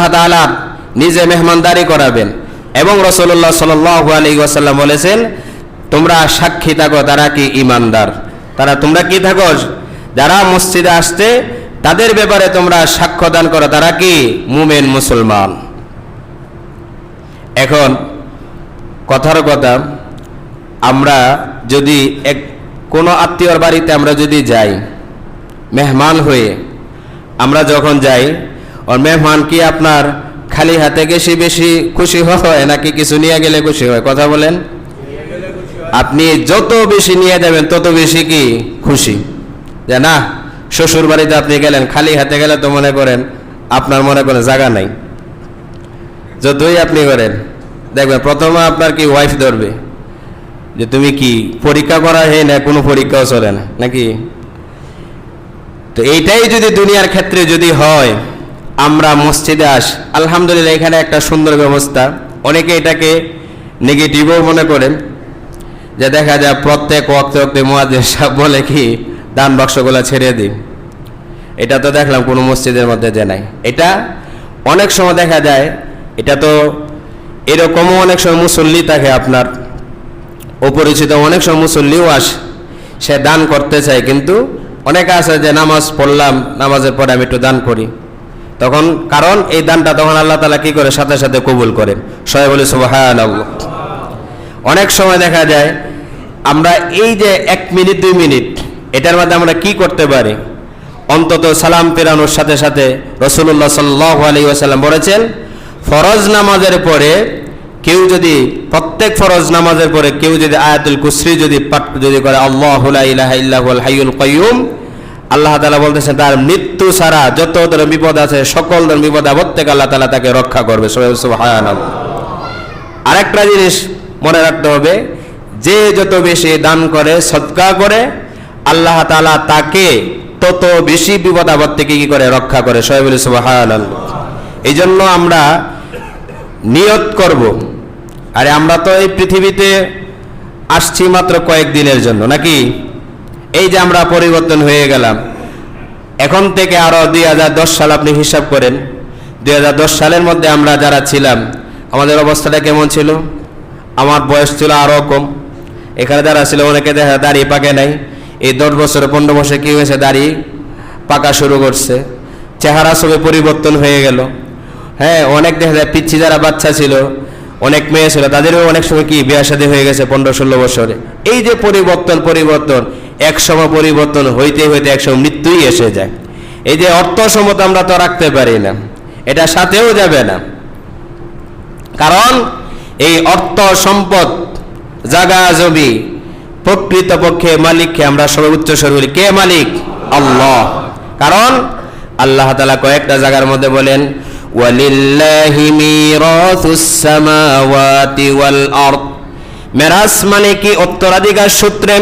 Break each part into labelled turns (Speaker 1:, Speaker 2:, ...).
Speaker 1: আল্লাহ তাআলা নিজে মেহমানদারি করাবেন। এবং রসুল্লাহ সাল আলী ওয়াসাল্লাম বলেছেন, তোমরা সাক্ষী থাকো, তারা কি ইমানদার তারা, তোমরা কি থাকো? যারা মসজিদে আসতে তাদের ব্যাপারে তোমরা সাক্ষ্য দান করো, তারা কি? মুমেন, মুসলমান। এখন, কথার কথা, আমরা যদি এক, কোনো আত্মীয়র বাড়িতে আমরা যদি যাই, মেহমান হয়ে, আমরা যখন যাই ওর মেহমান কি আপনার খালি হাতে গেছি বেশি খুশি হয় নাকি কিছু নিয়ে গেলে খুশি হয় কথা বলেন আপনি যত বেশি নিয়ে যাবেন তত বেশি কি খুশি যে না শ্বশুর বাড়িতে আপনি গেলেন, খালি হাতে গেলে তো মনে করেন আপনার মনে করেন জায়গা নাই। যতই আপনি করেন, দেখবেন প্রথমে আপনার কি ওয়াইফ ধরবে? যে তুমি কি পরীক্ষা করা হয় না কোনো পরীক্ষাও চলে না? নাকি? তো এইটাই যদি দুনিয়ার ক্ষেত্রে যদি হয় আমরা মসজিদে আস, আলহামদুলিল্লাহ এখানে একটা সুন্দর ব্যবস্থা। অনেকে এটাকে নেগেটিভও মনে করেন। যে দেখা যায় প্রত্যেক ওয়াক্তে মোয়াজ্জের সাহেব বলে কি, দান বাক্সগুলো ছেড়ে দিন। এটা তো দেখলাম কোনো মসজিদের মধ্যে যে নাই। এটা অনেক সময় দেখা যায়, এটা তো এরকমও অনেক সময় মুসল্লি থাকে আপনার। অপরিচিত অনেক সময় মুসল্লিও আসে, সে দান করতে চায়। কিন্তু অনেকে আছে যে নামাজ পড়লাম, নামাজের পরে আমি একটু দান করি। তখন কারণ এই দানটা তখন আল্লাহ তালা কি করে? সাথে সাথে কবুল করেন। সবাই বলে সুবাহান অনেক সময় দেখা যায়, আমরা এই যে এক মিনিট, দুই মিনিট, এটার মধ্যে আমরা কি করতে পারি? অন্তত সালাম পেরানোর সাথে সাথে রসুল্লাহ সাল্লাহ আলী আসাল্লাম বলেছেন, ফরজ নামাজের পরে কেউ যদি, প্রত্যেক ফরজ নামাজের পরে কেউ যদি আয়াতুল কুসরি যদি পাঠ যদি করে, আল্লাহ ইলাহা ইল্লাহুল হাইয়ুল কাইয়ুম আল্লাহ তালা বলতেছেন, তার মৃত্যু ছাড়া যত ধরনের বিপদ আছে, সকল ধরনের বিপদ থেকে আল্লাহ তালা তাকে রক্ষা করবে। আরেকটা জিনিস মনে রাখতে হবে, যে যত বেশি দান করে সৎকা করে, আল্লাহ তালা তাকে তত বেশি বিপদ আপদ থেকে কি করে রক্ষা করে? সবাই বলি সুবহানাল্লাহ। এই জন্য আমরা নিয়ত করব। আরে আমরা তো এই পৃথিবীতে আসছি মাত্র কয়েকদিনের জন্য, নাকি? এই যে আমরা পরিবর্তন হয়ে গেলাম, এখন থেকে আরও দুই সাল আপনি হিসাব করেন। দু হাজার দশ সালের মধ্যে আমরা যারা ছিলাম, আমাদের অবস্থাটা কেমন ছিল? আমার বয়স ছিল আরও কম। এখানে যারা ছিল, অনেকে দেখা যায় দাড়ি পাকে নাই। এই দশ বছর, পনেরো বছর কী হয়েছে? দাঁড়িয়ে পাকা শুরু করছে। চেহারা সবে পরিবর্তন হয়ে গেল। হ্যাঁ অনেক দেখা যায়, পিচ্ছি যারা বাচ্চা ছিল, অনেক মেয়ে ছিল, তাদেরও অনেক সময় কি বিয়ে হয়ে গেছে পনেরো ষোলো বছরে। এই যে পরিবর্তন পরিবর্তন এক সময় পরিবর্তন হইতে হইতে একসময় মৃত্যুই এসে যায়। এই যে অর্থ সম্মত আমরা তো রাখতে পারি না, এটা সাথেও যাবে না। কারণ এই অর্থ সম্পদ, জাগা জমি প্রকৃত পক্ষে মালিককে আমরা সবাই উচ্চস্বর বলি, কে মালিক? আল্লাহ। কারণ আল্লাহ তালা কয়েকটা জায়গার মধ্যে বলেন, ওয়ালিল্লাহি মেরাজ মানে কি? উত্তরাধিকার সূত্রে।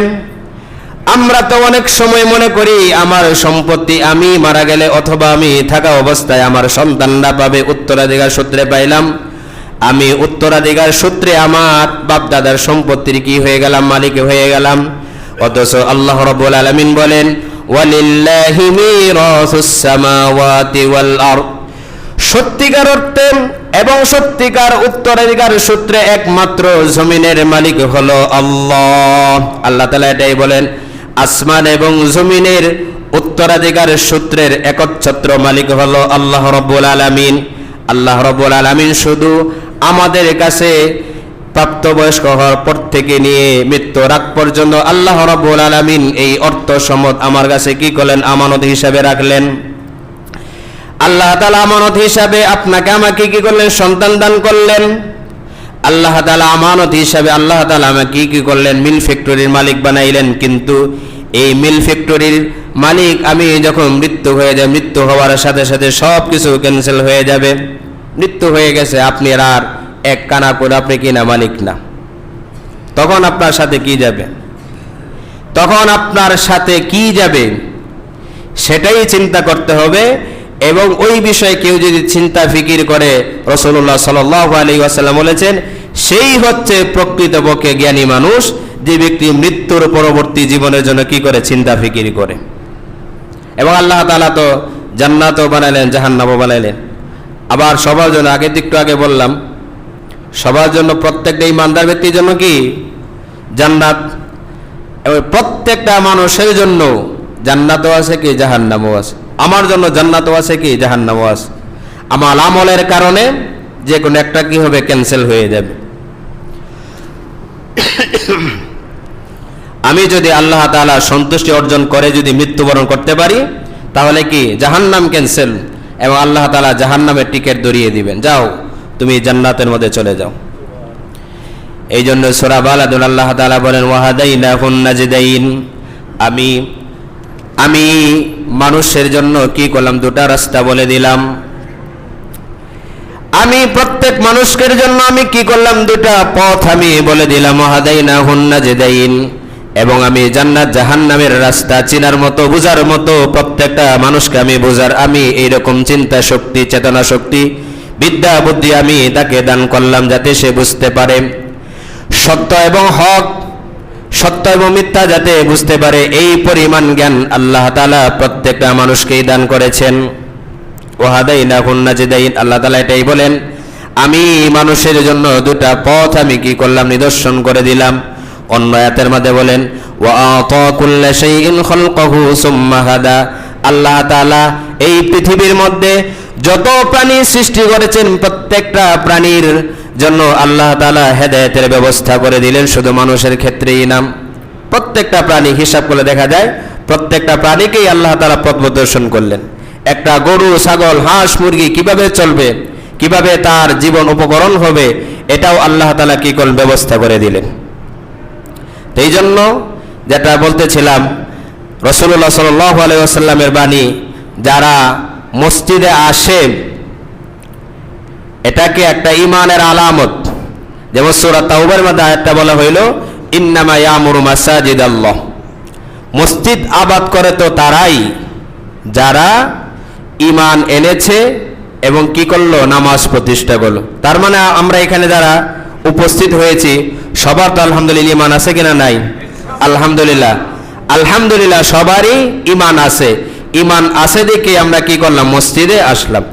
Speaker 1: আমরা তো অনেক সময় মনে করি আমার সম্পত্তি আমি মারা গেলে অথবা আমি থাকা অবস্থায় আমার সন্তানরা পাবে উত্তরাধিকার সূত্রে পাইলাম। আমি উত্তরাধিকার সূত্রে আমার বাপদাদার সম্পত্তির কি হয়ে গেলাম, মালিক হয়ে গেলাম। অথচ আল্লাহ রব্বুল আলামিন বলেন সত্যিকার অর্থে এবং সত্যিকার উত্তরাধিকার সূত্রে একমাত্র জমিনের মালিক হলো আল্লাহ। আল্লাহ তালা এটাই বলেন আসমান এবং জমিনের উত্তরাধিকার সূত্রের একচ্ছত্র মালিক হলো আল্লাহ রব্বুল আলামিন। আল্লাহ রব্বুল আলামিন শুধু আমাদের কাছে প্রাপ্তবয়স্ক হওয়ার পর থেকে নিয়ে মৃত্যু রাগ পর্যন্ত আল্লাহ রব্বুল আলামিন এই অর্থ সম্মত আমার কাছে কি করলেন? আমানত হিসাবে রাখলেন। আল্লাহ তালা আমানত হিসাবে আপনাকে আমাকে কি করলেন? সন্তান দান করলেন। আল্লাহ তালা আমানত হিসাবে আল্লাহ তালা আমাকে কি করলেন? মিল ফ্যাক্টরির মালিক বানাইলেন। কিন্তু এই মিল ফ্যাক্টরির মালিক আমি যখন মৃত্যু হয়ে যায় মৃত্যু হওয়ার সাথে সাথে সব কিছু ক্যান্সেল হয়ে যাবে। মৃত্যু হয়ে গেছে, আপনি আর এক কানা করে আপনি কিনা মালিক না। তখন আপনার সাথে কি যাবে? তখন আপনার সাথে কি যাবে? সেটাই চিন্তা করতে হবে। এবং ওই বিষয়ে কেউ যদি চিন্তা ফিকির করে রসুল্লাহ সাল আলী আসাল্লাম বলেছেন সেই হচ্ছে প্রকৃতপক্ষে জ্ঞানী মানুষ, যে ব্যক্তি মৃত্যুর পরবর্তী জীবনের জন্য কি করে চিন্তা ফিকির করে। এবং আল্লাহ তালা তো জান্নাতও বানাইলেন জাহান্নাবও বানাইলেন। আবার সবার জন্য, আগে একটু আগে বললাম, সবার জন্য প্রত্যেকটা ইমানদার ব্যক্তির জন্য কি? জান্নাত। এবং প্রত্যেকটা মানুষের জন্য জান্নাতও আছে কি, জাহান্নামও আছে। আমার জন্য জান্নাতও আছে কি, জাহান্নামও আছে। আমার আমলের কারণে যে কোনো একটা কি হবে ক্যান্সেল হয়ে যাবে। আমি যদি আল্লাহ তাআলা সন্তুষ্টি অর্জন করে যদি মৃত্যুবরণ করতে পারি, তাহলে কি জাহান্নাম ক্যান্সেল এবং আল্লাহ তাআলা জাহান্নামের টিকিট ধরিয়ে দিবেন। যাও, তুমি জান্নাতের মধ্যে চলে যাও। এই জন্য সোরা বালাদুল আল্লাহ তাআলা বলেন ওয়াহাদাইনা আমি আমি মানুষের জন্য কি করলাম? দুটা রাস্তা বলে দিলাম। আমি প্রত্যেক মানুষের জন্য আমি কি করলাম? দুটা পথ আমি বলে দিলাম। ওয়াহাদাইনা হুন্নাজিদাইন এবং আমি জান্নাত জাহান্নামের রাস্তা চিনার মতো, বুঝার মতো প্রত্যেকটা মানুষকে আমি বুঝার, আমি এইরকম চিন্তা শক্তি, চেতনা শক্তি, বিদ্যা বুদ্ধি আমি তাকে দান করলাম যাতে সে বুঝতে পারে। সত্য এবং হক, সত্য এবং মিথ্যা যাতে বুঝতে পারে, এই পরিমাণ জ্ঞান আল্লাহ তাআলা প্রত্যেকটা মানুষকেই দান করেছেন। ওহাদাইনা হুন্নাজিদাইন আল্লাহ তাআলা এটাই বলেন, আমি মানুষের জন্য দুটা পথ আমি কি করলাম, নিদর্শন করে দিলাম। অন্য আয়াতের মধ্যে বলেন আল্লাহ তাআলা এই পৃথিবীর মধ্যে যত প্রাণী সৃষ্টি করেছেন, প্রত্যেকটা প্রাণীর জন্য আল্লাহ তাআলা হেদায়েতের ব্যবস্থা করে দিলেন, শুধু মানুষের ক্ষেত্রেই নাম প্রত্যেকটা প্রাণী হিসাব করে দেখা যায়, প্রত্যেকটা প্রাণীকেই আল্লাহ তাআলা পথ প্রদর্শন করলেন। একটা গরু, ছাগল, হাঁস, মুরগি কীভাবে চলবে, কীভাবে তার জীবন উপকরণ হবে, এটাও আল্লাহ তালা কি করলেন ব্যবস্থা করে দিলেন। এই জন্য যেটা বলতেছিলাম রসুল্লাহ সাল্লামের বাণী, যারা মসজিদে আসে, এটাকে একটা ইমানের আলামত। যেমন সুরা তাওবার মধ্যে আয়াতটা বলা হইল, ইন্নামা আল্লাহ মসজিদ আবাদ করে তো তারাই, যারা ইমান এনেছে এবং কি করল? নামাজ প্রতিষ্ঠা করল। তার মানে আমরা এখানে যারা উপস্থিত হয়েছি, সবার তো আলহামদুলিল্লাহ ইমান আছে কিনা নাই? আলহামদুলিল্লাহ। আলহামদুলিল্লাহ সবারই ইমান আছে। ইমান আছে দেখে আমরা কি করলাম? মসজিদে আসলাম।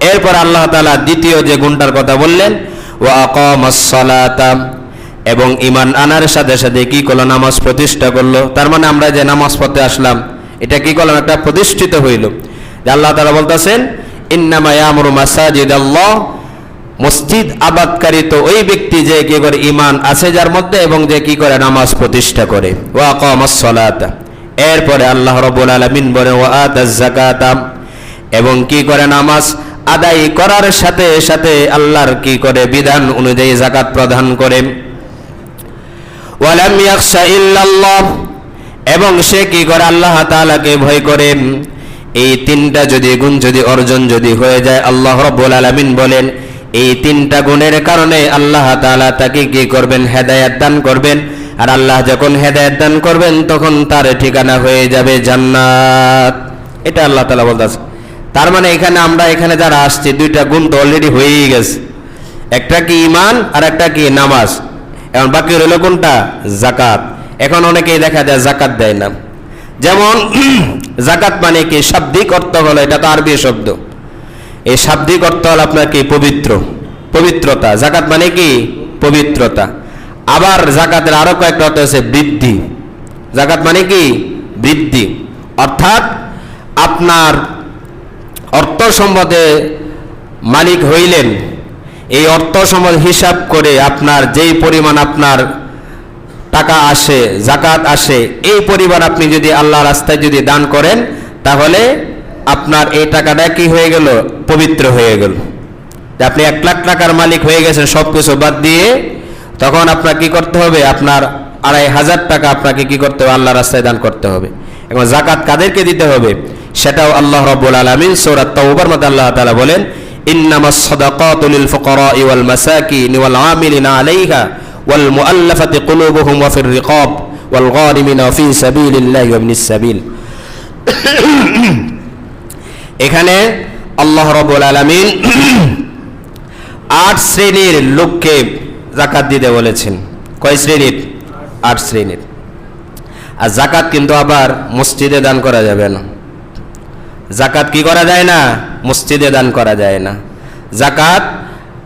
Speaker 1: এরপর আল্লাহ তালা দ্বিতীয় যে গুণটার কথা বললেন, ওয়া আকামাস-সালাতা এবং ইমান আনার সাথে সাথে কি করল? নামাজ প্রতিষ্ঠা করল। তার মানে আমরা যে নামাজ পড়তে আসলাম, এটা কি করলাম? একটা প্রতিষ্ঠিত হইল। আল্লাহ তাআলা বলতেছেন মাসাজিদাল্লাহ। মসজিদ আবাদকারী তো ওই ব্যক্তি যে কি করে ইমান আছে যার মধ্যে এবং যে কি করে নামাজ প্রতিষ্ঠা করে। ওয়া এরপরে আল্লাহ রাব্বুল আলামিন বলেন, ওয়া এবং কি করে নামাজ আদায় করার সাথে সাথে আল্লাহর কি করে বিধান অনুযায়ী জাকাত প্রদান করে। এবং সে কি করে আল্লাহ তাআলাকে ভয় করে। এই তিনটা যদি গুণ যদি অর্জন যদি হয়ে যায়, আল্লাহ রাব্বুল আলামিন বলেন, এই তিনটা গুণের কারণে আল্লাহ তাআলা তাকে কি করবেন? হেদায়েত দান করবেন। আর আল্লাহ যখন হেদায়েত দান করবেন, তখন তার ঠিকানা হয়ে যাবে জান্নাত। এটা আল্লাহ তাআলা বলতেছে। তার মানে এখানে আমরা, এখানে যারা আসছি, দুইটা গুণ তো অলরেডি হয়েই গেছে। একটা কি ইমান আর একটা কি নামাজ। এখন বাকি রইল কোনটা? জাকাত। এখন অনেকেই দেখা যায় জাকাত দেয় না। যেমন জাকাত মানে কি? শাব্দিক অর্থ হলো, এটা তো আরবি শব্দ। এই শাব্দিক অর্থ হলো আপনার কি? পবিত্র। পবিত্রতা। জাকাত মানে কি? পবিত্রতা। আবার জাকাতের আরও কয়েকটা অর্থ আছে, বৃদ্ধি। জাকাত মানে কি? বৃদ্ধি। অর্থাৎ, আপনার অর্থ সম্পদে মালিক হইলেন। এই অর্থ সম্পদ হিসাব করে আপনার যেই পরিমাণ আপনার টাকা আসে জাকাত আসে, এই পরিমাণ আপনি যদি আল্লাহ রাস্তায় যদি দান করেন, তাহলে আপনার এই টাকাটা কি হয়ে গেল? পবিত্র হয়ে গেল। আপনি এক লাখ টাকার মালিক হয়ে গেছেন সব কিছু বাদ দিয়ে, তখন আপনার কি করতে হবে? আপনার আড়াই হাজার টাকা আপনাকে কি করতে হবে? আল্লাহ রাস্তায় দান করতে হবে। এবং জাকাত কাদেরকে দিতে হবে? সেটাও আল্লাহ রব্বুল আলমিন সৌরাত তাওবার মধ্যে আল্লাহ তালা বলেন, ইন্নামাস সাদাকাতু লিল ফুকারা'i ওয়াল মাসাকিন ওয়াল আমিলিনা আলাইহা। ওয়াল মুআল্লাফাতি কুলুবুহুম ওয়া ফির রিকাব ওয়াল গারিমিনা ফি সাবিলিল্লাহি এখানে আল্লাহ রব্বুল আলামিন আট শ্রেণির লোককে জাকাত দিতে বলেছেন। কয় শ্রেণির? আট শ্রেণির। আর জাকাত কিন্তু আবার মসজিদে দান করা যাবে না। জাকাত কি করা যায় না? মসজিদে দান করা যায় না। জাকাত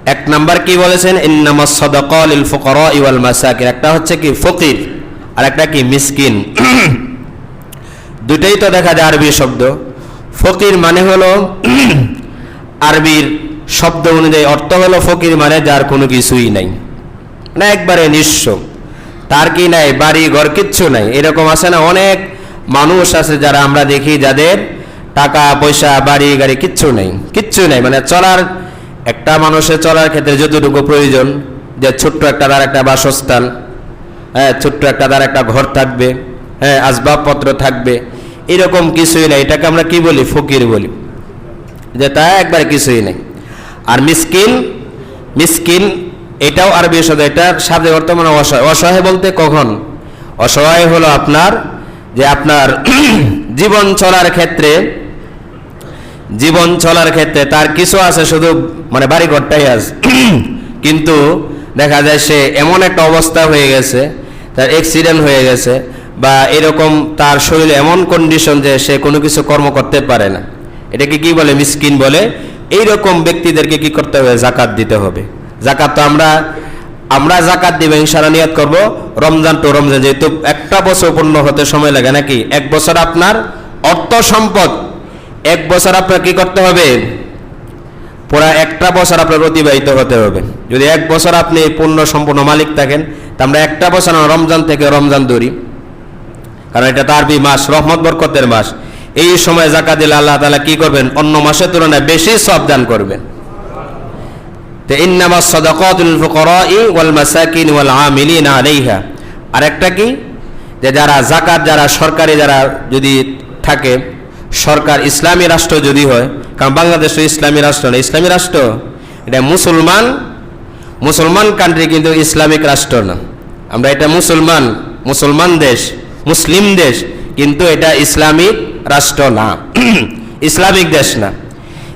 Speaker 1: এক নাম্বার কি বলেছেন? ইন্নামাস সাদাকা লিল ফুকারা ওয়াল মাসাকিন। একটা হচ্ছে কি ফকির আর একটা কি মিসকিন। দুটাই তো দেখা যায় আরবি শব্দ। ফকির মানে হলো আরবির শব্দ অনুযায়ী অর্থ হলো ফকির মানে যার কোনো কিছুই নাই। না একবারে নিঃস্ব। তার কি নাই? বাড়ি, ঘর, কিচ্ছু নাই। এরকম আছে না? অনেক মানুষ আছে যারা আমরা দেখি যাদের টাকা, পয়সা, বাড়ি, গাড়ি কিচ্ছু নেই। কিচ্ছু নেই। মানে চলার একটা মানুষের চলার ক্ষেত্রে যতটুকু প্রয়োজন, যে ছোট্ট একটা তার একটা বাসস্থান হ্যাঁ ছোট্ট একটা তার একটা ঘর থাকবে হ্যাঁ আসবাবপত্র থাকবে, এরকম কিছুই নাই। এটাকে আমরা কি বলি? ফকির বলি। যে তা একবার কিছুই নেই। আর মিসকিন মিসকিন, এটাও আরবি শব্দ, এটার সাথে বর্তমানে অসহায়। অসহায় বলতে কখন? অসহায় হলো আপনার, যে আপনার জীবন চলার ক্ষেত্রে জীবন চলার ক্ষেত্রে তার কিছু আছে, শুধু মানে বাড়িঘরটাই আছে। কিন্তু দেখা যায় সে এমন একটা অবস্থা হয়ে গেছে, তার অ্যাক্সিডেন্ট হয়ে গেছে, বা এরকম তার শরীরে এমন কন্ডিশন যে সে কোনো কিছু কর্ম করতে পারে না। এটাকে কি বলে? মিসকিন বলে। এই রকম ব্যক্তিদেরকে কি করতে হবে? জাকাত দিতে হবে। জাকাত তো আমরা আমরা জাকাত দিবে, ইনশাআল্লাহ নিয়াত করব। রমজান টু রমজান, যেহেতু একটা বছর পূর্ণ হতে সময় লাগে নাকি? এক বছর আপনার অর্থ সম্পদ এক বছর আপনার কি করতে হবে? পুরা একটা বছর আপনার অতিবাহিত হতে হবে। যদি এক বছর আপনি পূর্ণ সম্পূর্ণ মালিক থাকেন, তা আমরা একটা বছর রমজান থেকে রমজান ধরি। কারণ এটা তারবি মাস, রহমত, বরকতের মাস। এই সময় জাকাত দিলে আল্লাহ তালা কি করবেন? অন্য মাসের তুলনায় বেশি সব দান করবেন। তো ইন্নামা সাদাকাতুল ফুকারাই ওয়াল ওয়াল আরেকটা কি? যে যারা জাকাত, যারা সরকারি, যারা যদি থাকে সরকার ইসলামী রাষ্ট্র যদি হয়, কারণ বাংলাদেশ ইসলামী রাষ্ট্র না, ইসলামী রাষ্ট্র? এটা মুসলমান মুসলমান কান্ট্রি কিন্তু ইসলামিক রাষ্ট্র না। আমরা এটা মুসলমান মুসলমান দেশ, মুসলিম দেশ, কিন্তু এটা ইসলামিক রাষ্ট্র না। ইসলামিক দেশ না।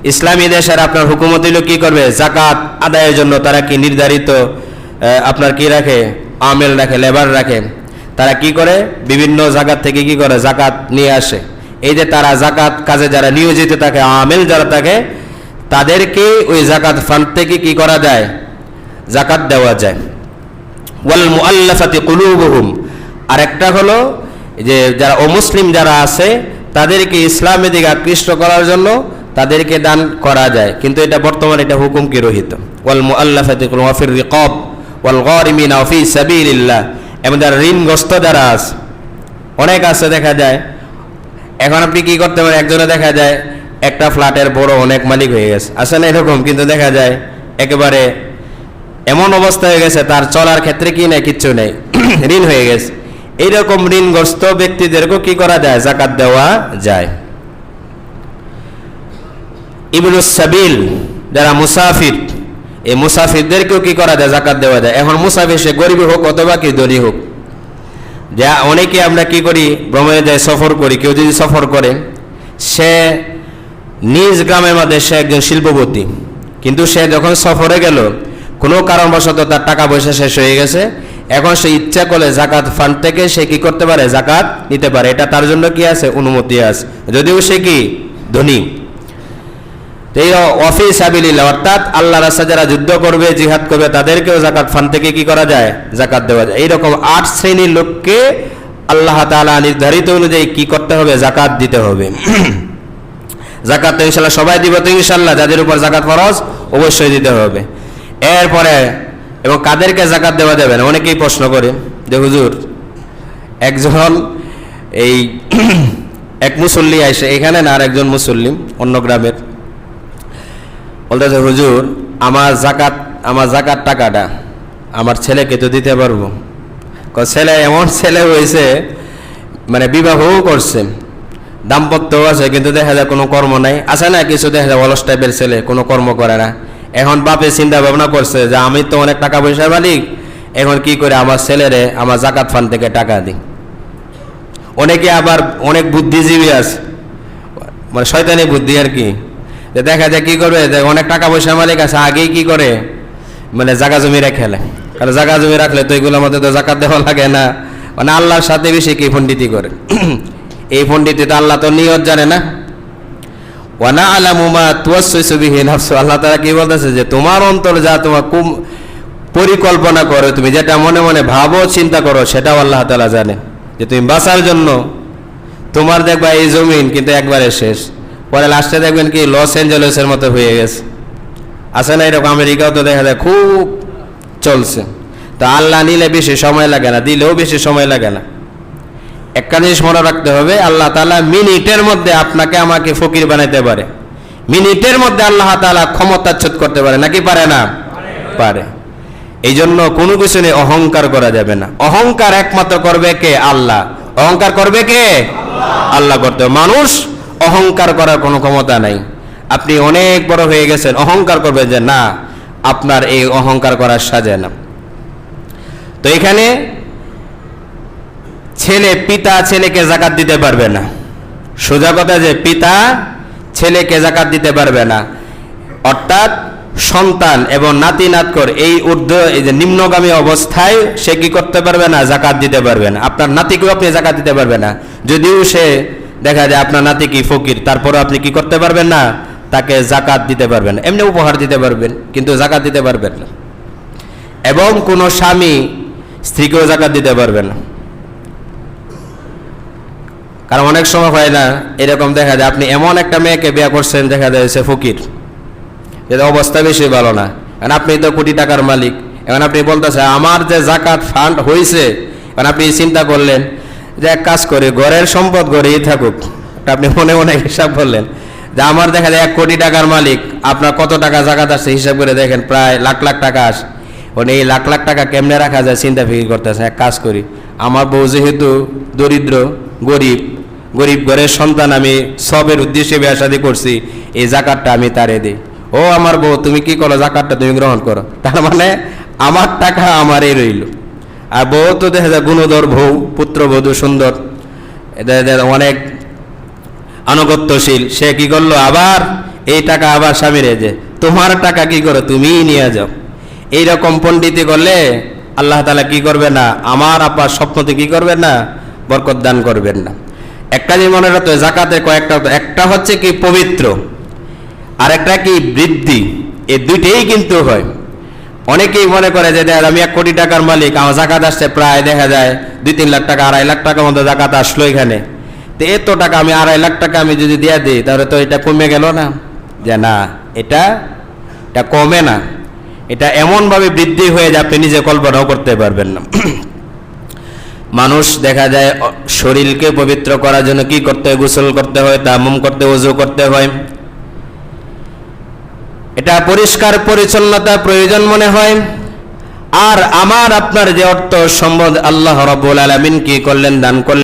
Speaker 1: ইসলামী দেশের আপনার হুকুমত হইল কি করবে? জাকাত আদায়ের জন্য তারা কি নির্ধারিত আপনার কি রাখে? আমেল রাখে, লেবার রাখে। তারা কি করে? বিভিন্ন জায়গার থেকে কি করে? জাকাত নিয়ে আসে। এই যে তারা জাকাত কাজে যারা নিয়োজিত থাকে, আমেল যারা থাকে, তাদেরকে ওই জাকাত ফান্ড থেকে কি করা যায়? জাকাত দেওয়া যায়। ওয়াল মুআল্লাফাতি কুলুবুহুম। আর একটা হলো যে যারা অমুসলিম যারা আছে, তাদেরকে ইসলামের দিকে আকৃষ্ট করার জন্য তাদেরকে দান করা যায়। কিন্তু এটা বর্তমানে এটা হুকুম কি রহিত? ওয়াল মুআল্লাফাতি কুলুবুহুম ওয়া ফির রিকাব ওয়াল গারিমিনা ফি সাবিলিল্লাহ। এবং যারা ঋণগ্রস্ত যারা আছে, অনেক আছে দেখা যায় এখন আপনি কি করতে পারেন? একজনে দেখা যায় একটা ফ্ল্যাটের বড় অনেক মালিক হয়ে গেছে। আসলে এরকম? কিন্তু দেখা যায় একেবারে এমন অবস্থা হয়ে গেছে, তার চলার ক্ষেত্রে কি নেই, কিচ্ছু নেই। ঋণ হয়ে গেছে। এইরকম ঋণগ্রস্ত ব্যক্তিদেরকেও কি করা যায়? জাকাত দেওয়া যায়। ইবনুস সাবিল, যারা মুসাফির, এই মুসাফিরদেরকেও কি করা যায়? জাকাত দেওয়া যায়। এখন মুসাফির সে গরিব হোক অথবা কি ধনী হোক যা অনেকে আমরা কি করি, ভ্রমণে যাই সফর করি, কেউ যদি সফর করে, সে নিজ গ্রামের মধ্যে সে একজন শিল্পপতি। কিন্তু সে যখন সফরে গেল, কোনো কারণবশত তার টাকা পয়সা শেষ হয়ে গেছে। এখন সে ইচ্ছা করলে জাকাত ফান্ড থেকে সে কি করতে পারে? জাকাত নিতে পারে। এটা তার জন্য কি আছে? অনুমতি আছে। যদিও সে কি? ধনী। এই অফিস আবিলিল্লাহ অর্থাৎ আল্লাহ রাস্তা যারা যুদ্ধ করবে, জিহাদ করবে, তাদেরকেও জাকাত ফান থেকে কি করা যায়? জাকাত দেওয়া যায়। এইরকম আট শ্রেণির লোককে আল্লাহ তাআলা নির্ধারিত অনুযায়ী কি করতে হবে? জাকাত দিতে হবে। জাকাত তো ইনশাল্লাহ সবাই দিব তো ইনশাল্লাহ যাদের উপর জাকাত ফরজ অবশ্যই দিতে হবে। এরপরে, এবং কাদেরকে জাকাত দেওয়া যাবে না? অনেকেই প্রশ্ন করে যে, হুজুর, একজন এই এক মুসল্লি আসে এখানে না আর একজন মুসল্লিম অন্য গ্রামের? বলতেছে, হুজুর, আমার জাকাত আমার জাকাত টাকাটা আমার ছেলেকে তো দিতে পারব। ছেলে, এমন ছেলে হয়েছে মানে বিবাহও করছে, দাম্পত্যও আছে, কিন্তু দেখা যায় কোনো কর্ম নাই। আছে না কিছু, দেখা যায় অলস টাইপের ছেলে, কোনো কর্ম করে না। এখন বাপে চিন্তা ভাবনা করছে যে, আমি তো অনেক টাকা পয়সার মালিক, এখন কি করে আমার ছেলেরে আমার জাকাত ফান্ড থেকে টাকা দিই? অনেকে আবার অনেক বুদ্ধিজীবী আছে মানে শয়তানি বুদ্ধি আর কি। দেখা যায় কি করবে? অনেক টাকা পয়সার মালিক আছে, আগেই কি করে? মানে জাগা জমি খেলে কারণ জাগা জমি রাখলে তো এগুলোর মধ্যে তো জাকাত দেওয়া লাগে না। মানে আল্লাহর সাথে বেশি কি পণ্ডিতি করে? এই পণ্ডিতি তো আল্লাহ তো নিয়ত জানে না। ওয়ানা আলামুমা তুয়াসবিহি নাফসু। আল্লাহ তারা কি বলতেছে যে, তোমার অন্তর যা তোমার কুম, পরিকল্পনা করো, তুমি যেটা মনে মনে ভাবো, চিন্তা করো, সেটাও আল্লাহ তালা জানে। যে তুমি বাঁচার জন্য তোমার দেখবা এই জমিন কিন্তু একবারে শেষ। পরে লাস্টে দেখবেন কি লস অ্যাঞ্জেলেসের মতো হয়ে গেছে। আছে না এরকম? আমেরিকাও তো দেখা যায় খুব চলছে। তো আল্লাহ নিলে বেশি সময় লাগে না, দিলেও বেশি সময় লাগে না। একটা জিনিস মনে রাখতে হবে, আল্লাহ তালা মিনিটের মধ্যে আপনাকে আমাকে ফকির বানাইতে পারে। মিনিটের মধ্যে আল্লাহ তালা ক্ষমতাচ্ছুত করতে পারে, নাকি পারে না? পারে। এই জন্য কোনো কিছু নিয়ে অহংকার করা যাবে না। অহংকার একমাত্র করবে কে? আল্লাহ। অহংকার করবে কে? আল্লাহ। করতে। মানুষ অহংকার করার কোনো ক্ষমতা নাই। আপনি অনেক বড় হয়ে গেছেন, অহংকার করবেন যে, না, আপনার এই অহংকার করার সাজে না। তো এখানে ছেলে পিতা ছেলেকে জাকাত দিতে পারবে না। সোজা কথা যে, পিতা ছেলেকে জাকাত দিতে পারবে না। অর্থাৎ সন্তান এবং নাতি নাতকর এই ঊর্ধ্ব, এই যে নিম্নগামী অবস্থায় সে কি করতে পারবে না? জাকাত দিতে পারবে না। আপনার নাতিকেও আপনি জাকাত দিতে পারবে না। যদিও সে দেখা যায় আপনার নাতি কি ফকির, তারপরও আপনি কি করতে পারবেন না? তাকে জাকাত দিতে পারবেন, এমনি উপহার দিতে পারবেন, কিন্তু জাকাত দিতে পারবেন না। এবং কোনো স্বামী স্ত্রীকেও জাকাত দিতে পারবে না। কারণ অনেক সময় হয় না, এরকম দেখা যায়, আপনি এমন একটা মেয়েকে বিয়ে করছেন, দেখা যায় সে ফকির। যেটা অবস্থা বেশি ভালো না। কারণ আপনি তো কোটি টাকার মালিক। এখন আপনি বলতেছে আমার যে জাকাত ফান্ড হয়েছে এখন আপনি চিন্তা করলেন যে এক কাজ করে, ঘরের সম্পদ গড়েই থাকুক। আপনি মনে মনে হিসাব করলেন। যে আমার দেখা যায় এক কোটি টাকার মালিক, আপনার কত টাকা জাকাত আসছে হিসাব করে দেখেন, প্রায় লাখ লাখ টাকা আস। মানে এই লাখ লাখ টাকা কেমনে রাখা যায় চিন্তা ফিকির করতেছে এক কাজ করি। আমার বউ যেহেতু দরিদ্র, গরিব গরিব ঘরের সন্তান, আমি সবের উদ্দেশ্যে বিয়ে শাদী করছি, এই জাকাতটা আমি তারে দিই। ও আমার বউ, তুমি কি করো? জাকাতটা তুমি গ্রহণ করো। তার মানে আমার টাকা আমারই রইল। আর বউ তো দেখা যায় গুণধর বউ পুত্রবধূ সুন্দর। অনেক আনুগত্যশীল। সে কি করল? আবার এই টাকা আবার স্বামীরে যে তোমার টাকা কি করো? তুমিই নিয়ে যাও। এইরকম পণ্ডিতি করলে আল্লাহ তালা কি করবে না? আমার আপার স্বপ্নতে কি করবেন না? বরকত দান করবেন না। একটা যে মনে রাখতে হবে, জাকাতের কয়েকটা একটা হচ্ছে কি পবিত্র আর একটা কি বৃদ্ধি। এই দুইটাই কিন্তু হয়। অনেকেই মনে করে যে দেখ, আমি এক কোটি টাকার মালিক, আমার জাকাত আসছে প্রায়, দেখা যায় দুই তিন লাখ টাকা, আড়াই লাখ টাকার মতো জাকাত আসলো এখানে। তো এত টাকা আমি, আড়াই লাখ টাকা আমি যদি দিয়ে দিই, তাহলে তো এটা কমে গেল না? যে না, এটা এটা কমে না। এটা এমনভাবে বৃদ্ধি হয়ে যায়, আপনি নিজে কল্পনাও করতে পারবেন না। মানুষ দেখা যায়, শরীরকে পবিত্র করার জন্য কি করতে হয়? গোসল করতে হয় তা তামুম করতে ওযু করতে হয়। এটা পরিষ্কার পরিচ্ছন্নতা প্রয়োজন মনে হয়। আর আমার আপনার যে অর্থ সম্বন্ধ আল্লাহ রব্বুল আলমিন কি করলেন, দান করলেন।